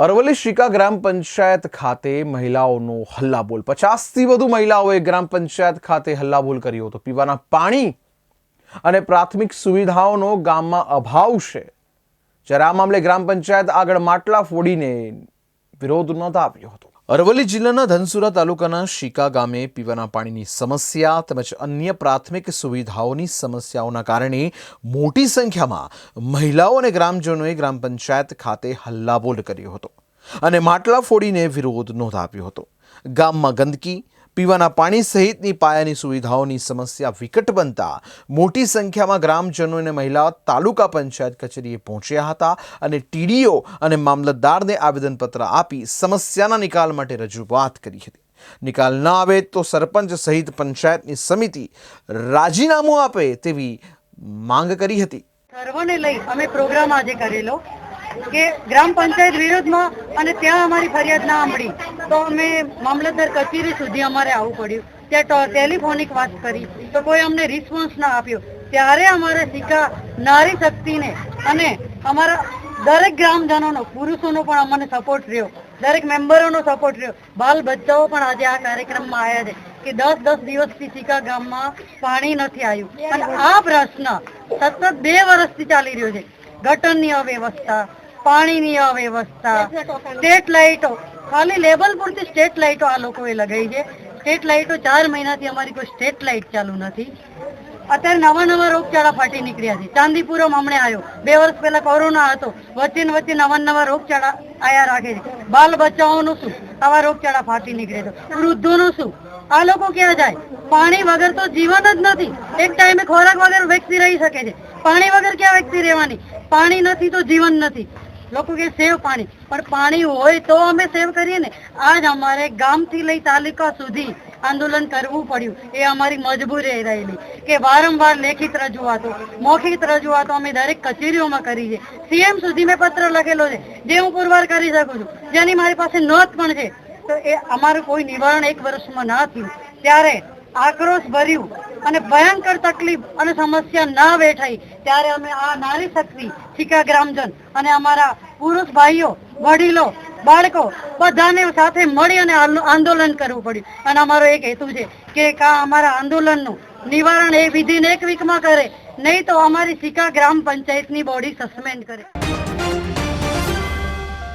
અરવલ્લી શ્રીકા ગ્રામ પંચાયત ખાતે મહિલાઓનો હલ્લાબોલ. પચાસથી વધુ મહિલાઓએ ગ્રામ પંચાયત ખાતે હલ્લાબોલ કર્યો હતો. પીવાના પાણી અને પ્રાથમિક સુવિધાઓનો ગામમાં અભાવ છે. જ્યારે આ મામલે ગ્રામ પંચાયત આગળ માટલા ફોડીને વિરોધ નોંધાવ્યો હતો. અરવલ્લી જિલ્લાના ધનસુરા તાલુકાના શિકા ગામે પીવાના પાણીની સમસ્યા તેમજ અન્ય પ્રાથમિક સુવિધાઓની સમસ્યાઓના કારણે મોટી સંખ્યામાં મહિલાઓ અને ગ્રામજનોએ ગ્રામ પંચાયત ખાતે હલ્લાબોલ કર્યો હતો અને માટલા ફોડીને વિરોધ નોંધાવ્યો હતો. ગામમાં ગંદકી પીવાના પાણી સહિતની પાયાની સુવિધાઓની સમસ્યા વિકટ બનતા મોટી સંખ્યામાં ગ્રામજનો અને મહિલાઓ તાલુકા પંચાયત કચેરીએ પહોંચ્યા હતા અને ટીડીઓ અને મામલતદારને આવેદનપત્ર આપી સમસ્યાના નિકાલ માટે રજૂઆત કરી હતી. નિકાલ ન આવે તો સરપંચ સહિત પંચાયતની સમિતિ રાજીનામું આપે તેવી માંગ કરી હતી. સર્વને લઈ અમે પ્રોગ્રામ આજે કરેલો કે ગ્રામ પંચાયત વિરોધમાં અને ત્યાં અમારી ફરિયાદ ના સાંભળી તો અમે મામલતદાર કચેરી સુધી અમારે આવવું પડ્યું. ત્યાં ટેલિફોનિક વાત કરી. તો કોઈ અમને રિસ્પોન્સ ના આપ્યો. ત્યારે અમારે સિક્કા નારી શક્તિને અને અમારા દરેક ગ્રામજનોનો, પુરુષોનો પણ અમને સપોર્ટ રહ્યો. દરેક મેમ્બરોનો સપોર્ટ રહ્યો. બાલ બચ્ચાઓ પણ આજે આ કાર્યક્રમમાં આવ્યા છે કે દસ દસ દિવસથી સિકા ગામમાં પાણી નથી આવ્યું. અને આ પ્રશ્ન સતત બે વર્ષથી ચાલી રહ્યો છે. ગટરની અવ્યવસ્થા પાણીની અવ્યવસ્થા સ્ટેટ લાઇટો ખાલી લેબલ પૂરતી સ્ટેટ લાઇટો આ લોકોએ લગાવી છે. સ્ટેટ લાઇટો ચાર મહિનાથી અમારી કોઈ સ્ટેટ લાઇટ ચાલુ નથી. અત્યારે નવા નવા રોગચાળા ફાટી નીકળ્યા છે. ચાંદીપુરમ હમણે આવ્યો. બે વર્ષ પહેલા કોરોના હતો. વચ્ચે વચ્ચે નવા નવા રોગચાળા આયા રાખે છે. બાલ બચ્ચાઓનું શું? આવા રોગચાળા ફાટી નીકળે છે. વૃદ્ધોનું શું? આ લોકો ક્યાં જાય? પાણી વગર તો જીવન જ નથી. એક ટાઈમે ખોરાક વગર વ્યક્તિ રહી શકે છે. પાણી વગર ક્યાં વ્યક્તિ રહેવાની? પાણી નથી તો જીવન નથી. લોકો કે સેવ પાણી. પણ પાણી હોય તો અમે સેવ કરીએ ને. આજ અમારે ગામથી લઈ તાલુકા સુધી આંદોલન કરવું પડ્યું. એ અમારી મજબૂરી રહેલી. કે વારંવાર લેખિત રજૂઆતો, મૌખિક રજૂઆતો અમે દરેક કચેરીઓમાં કરી છે. સીએમ સુધી મેં પત્ર લખેલો છે. જે હું પુરવાર કરી શકું છું. જેની મારી પાસે નોંધ પણ છે. તો એ અમારું કોઈ નિવારણ એક વર્ષમાં ના થયું. ત્યારે આક્રોશ ભર્યું. અને ભયંકર તકલીફ અને સમસ્યા ના વેઠાઈ, ત્યારે અમે આ નારી શક્તિ શિકા ગ્રામજન અને અમારા પુરુષ ભાઈઓ, વડીલો, બાળકો બધાને સાથે મળી અને આંદોલન કરવું પડ્યું. અને અમારો એક હેતુ છે કે કા અમારા આંદોલનનું નિવારણ એ વિધિન એક વીકમાં કરે, નહીં તો અમારી શિકા ગ્રામ પંચાયતની બોડી સસ્પેન્ડ કરે.